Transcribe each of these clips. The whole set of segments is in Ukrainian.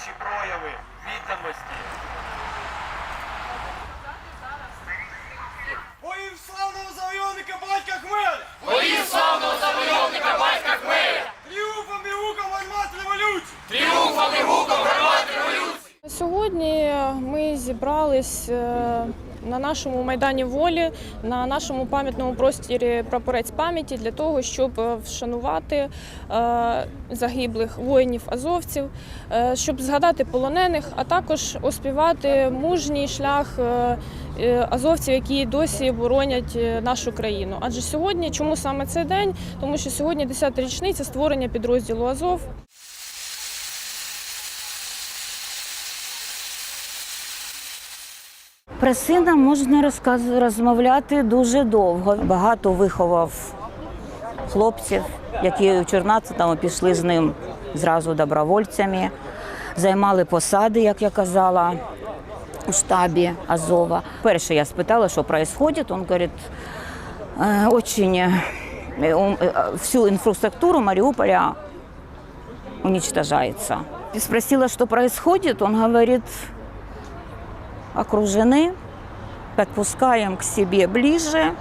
ваші прояви відданості. Боїв славного завойовника батька Хмеля! Боїв славного завойовника батька Хмеля! Тріумфом і гуком гармат революції! Сьогодні ми зібрались е, на нашому майдані волі, на нашому пам'ятному простірі прапорець пам'яті для того, щоб е, вшанувати е, загиблих воїнів азовців, е, щоб згадати полонених, а також оспівати мужній шлях азовців, які досі боронять нашу країну. Адже сьогодні, чому саме цей день? Тому що сьогодні 10-та річниця створення підрозділу Азов. Про сина можна розказ... розмовляти дуже довго. Багато виховав хлопців, які у 14-му пішли з ним зразу добровольцями, займали посади, як я казала, у штабі Азова. Перше я спитала, що відбувається. Він говорить, «Е, очень е, е, всю инфраструктуру Мариуполя уничтожается. Спросила, что происходит, он говорит, окружены, подпускаем к себе ближе,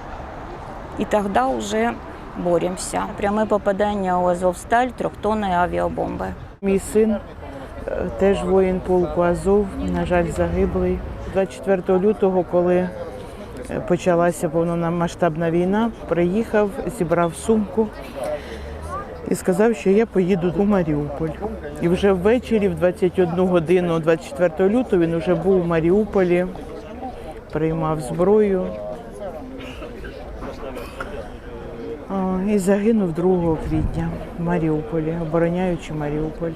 и тогда уже боремся. Пряме попадання у Азовсталь трьохтонної авіабомби. Мій син е, теж воїн полку Азов, на жаль, загиблий. 24 лютого, коли е, почалася повномасштабна війна, приїхав, зібрав сумку і сказав, що я поїду у Маріуполь. І вже ввечері, в 21 годину, 24 лютого, він вже був у Маріуполі, приймав зброю. І загинув 2 квітня в Маріуполі, обороняючи Маріуполь.